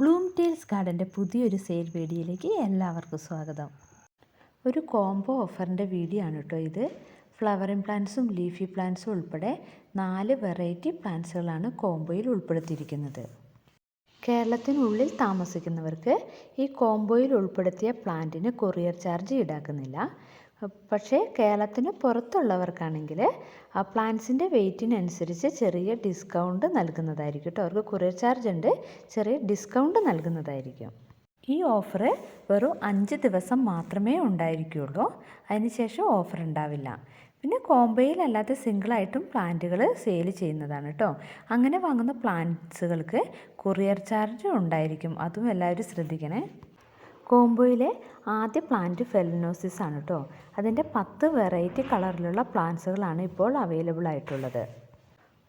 Bloom tales ഗാർഡന്റെ പുതിയൊരു sale വീഡിയോയിലേക്ക് എല്ലാവർക്കും സ്വാഗതം. ഒരു കോംബോ ഓഫറിന്റെ വീഡിയോ ആണ് കേട്ടോ ഇത്. ഫ്ലവറിങ് പ്ലാന്റ്സും ലീഫി പ്ലാന്റ്സും ഉൾപ്പെടെ നാല് വെറൈറ്റി പ്ലാന്റ്സുകളാണ് കോംബോയിൽ ഉൾപ്പെടുത്തിയിരിക്കുന്നത്. കേരളത്തിനുള്ളിൽ താമസിക്കുന്നവർക്ക് ഈ കോംബോയിൽ ഉൾപ്പെടുത്തിയ പ്ലാന്റിന് കൊറിയർ ചാർജ് ഈടാക്കുന്നില്ല. പക്ഷേ കേരളത്തിന് പുറത്തുള്ളവർക്കാണെങ്കിൽ ആ പ്ലാൻസിന്റെ വെയ്റ്റിനനുസരിച്ച് ചെറിയ ഡിസ്കൗണ്ട് നൽകുന്നതായിരിക്കും കേട്ടോ. അവർക്ക് കുറേ ചാർജ് ഉണ്ട് ചെറിയ ഡിസ്കൗണ്ട് നൽകുന്നതായിരിക്കും. ഈ ഓഫർ വെറും അഞ്ച് ദിവസം മാത്രമേ ഉണ്ടായിരിക്കുകയുള്ളൂ അതിനുശേഷം ഓഫർ ഉണ്ടാവില്ല. പിന്നെ കോംബോയിലല്ലാതെ സിംഗിളായിട്ടും പ്ലാന്റുകൾ സെയിൽ ചെയ്യുന്നതാണ് കേട്ടോ. അങ്ങനെ വാങ്ങുന്ന പ്ലാന്റ്സുകൾക്ക് കൊറിയർ ചാർജ് ഉണ്ടായിരിക്കും. അതും എല്ലാവരും ശ്രദ്ധിക്കണേ. കോംബോയിലെ ആദ്യ പ്ലാന്റ് ഫെലനോസിസ് ആണ് കേട്ടോ അതിന്റെ പത്ത് വെറൈറ്റി കളറിലുള്ള പ്ലാന്റ്സുകളാണ് ഇപ്പോൾ അവൈലബിൾ ആയിട്ടുള്ളത്.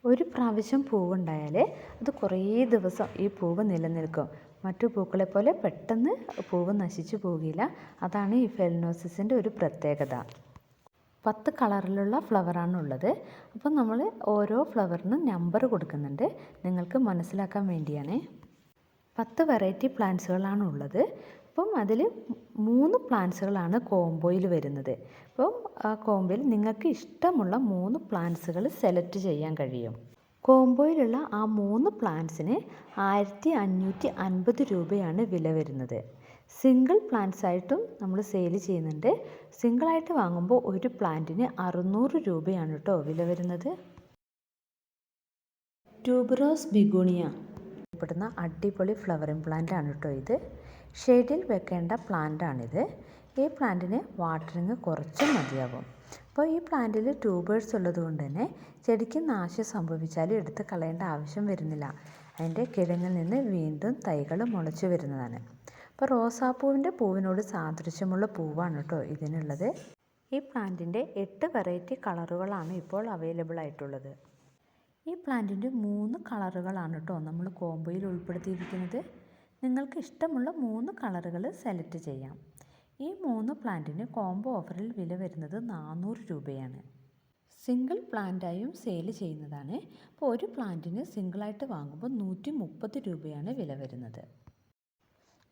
ഒരു പ്രാവശ്യം പൂവുണ്ടായാൽ അത് കുറേ ദിവസം ഈ പൂവ് നിലനിൽക്കും. മറ്റു പൂക്കളെ പോലെ പെട്ടെന്ന് പൂവ് നശിച്ചു പോകില്ല. അതാണ് ഈ ഫെലനോസിസിന്റെ ഒരു പ്രത്യേകത. പത്ത് കളറിലുള്ള ഫ്ലവറാണ് ഉള്ളത്. അപ്പോൾ നമ്മൾ ഓരോ ഫ്ലവറിനും നമ്പർ കൊടുക്കുന്നുണ്ട്. നിങ്ങൾക്ക് മനസ്സിലാക്കാൻ വേണ്ടിയാണ്. പത്ത് വെറൈറ്റി പ്ലാന്റ്സുകളാണ് ഉള്ളത്. അപ്പം അതിൽ മൂന്ന് പ്ലാന്റ്സുകളാണ് കോംബോയിൽ വരുന്നത്. അപ്പം ആ കോംബോയിൽ നിങ്ങൾക്ക് ഇഷ്ടമുള്ള മൂന്ന് പ്ലാന്റ്സുകൾ സെലക്ട് ചെയ്യാൻ കഴിയും. കോംബോയിലുള്ള ആ മൂന്ന് പ്ലാന്റ്സിന് ആയിരത്തി അഞ്ഞൂറ്റി അൻപത് രൂപയാണ് വില വരുന്നത്. സിംഗിൾ പ്ലാന്റ്സ് ആയിട്ടും നമ്മൾ സെയിൽ ചെയ്യുന്നുണ്ട്. സിംഗിളായിട്ട് വാങ്ങുമ്പോൾ ഒരു പ്ലാന്റിന് അറുന്നൂറ് രൂപയാണ് കേട്ടോ വില വരുന്നത്. Tuberose begonia. പെടുന്ന അടിപൊളി ഫ്ലവറിംഗ് പ്ലാന്റ് ആണ് കേട്ടോ ഇത്. ഷെയ്ഡിൽ വെക്കേണ്ട പ്ലാന്റ് ആണിത് ഈ പ്ലാന്റിന് വാട്ടറിങ് കുറച്ച് മതിയാകും അപ്പോൾ ഈ പ്ലാന്റിൽ ട്യൂബേഴ്സ് ഉള്ളത് കൊണ്ട് തന്നെ ചെടിക്ക് നാശം സംഭവിച്ചാലും എടുത്ത് കളയേണ്ട ആവശ്യം വരുന്നില്ല. അതിന്റെ കിഴങ്ങിൽ നിന്ന് വീണ്ടും തൈകൾ മുളച്ചു വരുന്നതാണ്. അപ്പോൾ റോസാപ്പൂവിന്റെ പൂവിനോട് സാദൃശ്യമുള്ള പൂവാണ് കേട്ടോ ഇതിനുള്ളത്. ഈ പ്ലാന്റിന്റെ എട്ട് വെറൈറ്റി കളറുകളാണ് ഇപ്പോൾ അവൈലബിൾ ആയിട്ടുള്ളത്. ഈ പ്ലാന്റിന്റെ മൂന്ന് കളറുകളാണ് കേട്ടോ നമ്മൾ കോംബോയിൽ ഉൾപ്പെടുത്തിയിരിക്കുന്നത്. നിങ്ങൾക്ക് ഇഷ്ടമുള്ള മൂന്ന് കളറുകൾ സെലക്ട് ചെയ്യാം. ഈ മൂന്ന് പ്ലാന്റിന് കോംബോ ഓഫറിൽ വില വരുന്നത് നാനൂറ് രൂപയാണ്. സിംഗിൾ പ്ലാന്റായും സെയിൽ ചെയ്യുന്നതാണ്. അപ്പോൾ ഒരു പ്ലാന്റിന് സിംഗിളായിട്ട് വാങ്ങുമ്പോൾ നൂറ്റി മുപ്പത് രൂപയാണ് വില വരുന്നത്.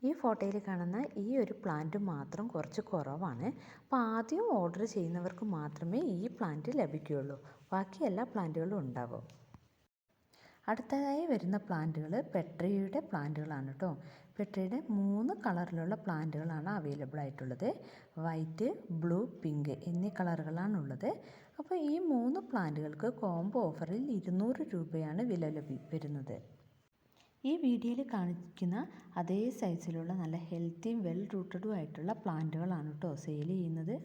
ഈ ഫോട്ടോയിൽ കാണുന്ന ഈ ഒരു പ്ലാന്റ് മാത്രം കുറച്ച് കുറവാണ്. അപ്പോൾ ആദ്യം ഓർഡർ ചെയ്യുന്നവർക്ക് മാത്രമേ ഈ പ്ലാന്റ് ലഭിക്കുകയുള്ളൂ. ബാക്കി എല്ലാ പ്ലാന്റുകളും ഉണ്ടാവും. അടുത്തതായി വരുന്ന പ്ലാന്റുകൾ പെട്രിയുടെ പ്ലാന്റുകളാണ് കേട്ടോ. പെട്രിയുടെ മൂന്ന് കളറിലുള്ള പ്ലാന്റുകളാണ് അവൈലബിൾ ആയിട്ടുള്ളത്. വൈറ്റ് ബ്ലൂ പിങ്ക് എന്നീ കളറുകളാണുള്ളത് അപ്പോൾ ഈ മൂന്ന് പ്ലാന്റുകൾക്ക് കോംബോ ഓഫറിൽ ഇരുന്നൂറ് രൂപയാണ് വില ലഭി വരുന്നത്. ഈ വീഡിയോയിൽ കാണിക്കുന്ന അതേ സൈസിലുള്ള നല്ല ഹെൽത്തിയും വെൽ റൂട്ടഡും ആയിട്ടുള്ള പ്ലാന്റുകളാണ് കേട്ടോ സെയിൽ ചെയ്യുന്നത്.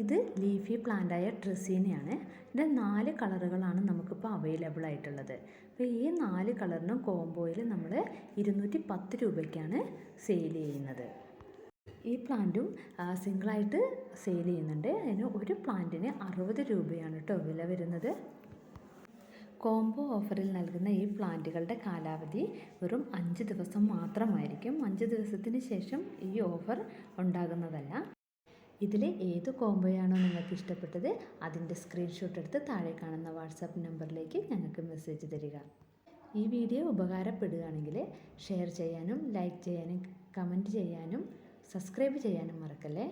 ഇത് ലീഫി പ്ലാന്റായ ട്രസീനയാണ് ഇതിന്റെ നാല് കളറുകളാണ് നമുക്കിപ്പോൾ അവൈലബിൾ ആയിട്ടുള്ളത്. അപ്പോൾ ഈ നാല് കളറിനും കോംബോയിൽ നമ്മൾ ഇരുന്നൂറ്റി പത്ത് രൂപയ്ക്കാണ് സെയിൽ ചെയ്യുന്നത്. ഈ പ്ലാന്റും സിംഗിളായിട്ട് സെയിൽ ചെയ്യുന്നുണ്ട്. അതിന് ഒരു പ്ലാന്റിന് അറുപത് രൂപയാണ് കേട്ടോ വില വരുന്നത്. കോംബോ ഓഫറിൽ നൽകുന്ന ഈ പ്ലാന്റുകളുടെ കാലാവധി വെറും അഞ്ച് ദിവസം മാത്രമായിരിക്കും. അഞ്ച് ദിവസത്തിന് ശേഷം ഈ ഓഫർ ഉണ്ടാകുന്നതല്ല. ഇതിൽ ഏത് കോംബോയാണോ നിങ്ങൾക്ക് ഇഷ്ടപ്പെട്ടത് അതിന്റെ സ്ക്രീൻഷോട്ട് എടുത്ത് താഴെ കാണുന്ന വാട്സാപ്പ് നമ്പറിലേക്ക് ഞങ്ങൾക്ക് മെസ്സേജ് തരിക. ഈ വീഡിയോ ഉപകാരപ്പെടുകയാണെങ്കിൽ ഷെയർ ചെയ്യാനും ലൈക്ക് ചെയ്യാനും കമന്റ് ചെയ്യാനും സബ്സ്ക്രൈബ് ചെയ്യാനും മറക്കല്ലേ?